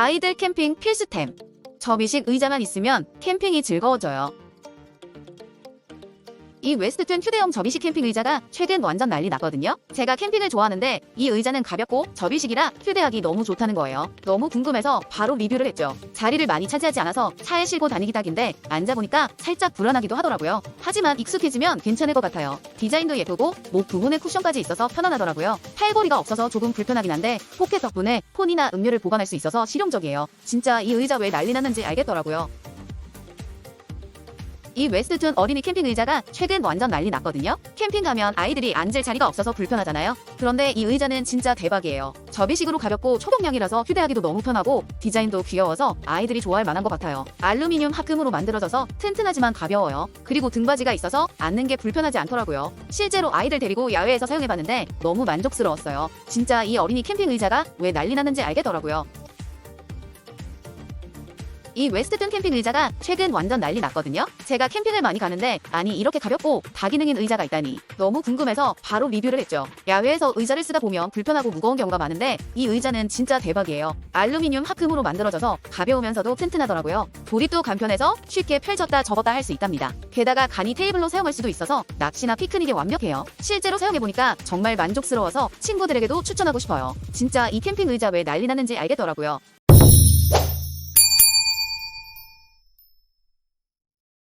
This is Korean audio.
아이들 캠핑 필수템. 접이식 의자만 있으면 캠핑이 즐거워져요. 이 웨스트툰 휴대용 접이식 캠핑 의자가 최근 완전 난리 났거든요. 제가 캠핑을 좋아하는데 이 의자는 가볍고 접이식이라 휴대하기 너무 좋다는 거예요. 너무 궁금해서 바로 리뷰를 했죠. 자리를 많이 차지하지 않아서 차에 실고 다니기 딱인데 앉아보니까 살짝 불안하기도 하더라고요. 하지만 익숙해지면 괜찮을 것 같아요. 디자인도 예쁘고 목 부분에 쿠션까지 있어서 편안하더라고요. 팔걸이가 없어서 조금 불편하긴 한데 포켓 덕분에 폰이나 음료를 보관할 수 있어서 실용적이에요. 진짜 이 의자 왜 난리 났는지 알겠더라고요. 이 웨스트툰 어린이 캠핑 의자가 최근 완전 난리 났거든요. 캠핑 가면 아이들이 앉을 자리가 없어서 불편하잖아요. 그런데 이 의자는 진짜 대박이에요. 접이식으로 가볍고 초경량이라서 휴대하기도 너무 편하고 디자인도 귀여워서 아이들이 좋아할 만한 것 같아요. 알루미늄 합금으로 만들어져서 튼튼하지만 가벼워요. 그리고 등받이가 있어서 앉는 게 불편하지 않더라고요. 실제로 아이들 데리고 야외에서 사용해봤는데 너무 만족스러웠어요. 진짜 이 어린이 캠핑 의자가 왜 난리 났는지 알겠더라고요. 이 웨스트툰 캠핑 의자가 최근 완전 난리 났거든요. 제가 캠핑을 많이 가는데 아니 이렇게 가볍고 다기능인 의자가 있다니 너무 궁금해서 바로 리뷰를 했죠. 야외에서 의자를 쓰다 보면 불편하고 무거운 경우가 많은데 이 의자는 진짜 대박이에요. 알루미늄 합금으로 만들어져서 가벼우면서도 튼튼하더라고요. 조립도 간편해서 쉽게 펼쳤다 접었다 할 수 있답니다. 게다가 간이 테이블로 사용할 수도 있어서 낚시나 피크닉에 완벽해요. 실제로 사용해보니까 정말 만족스러워서 친구들에게도 추천하고 싶어요. 진짜 이 캠핑 의자 왜 난리 났는지 알겠더라고요.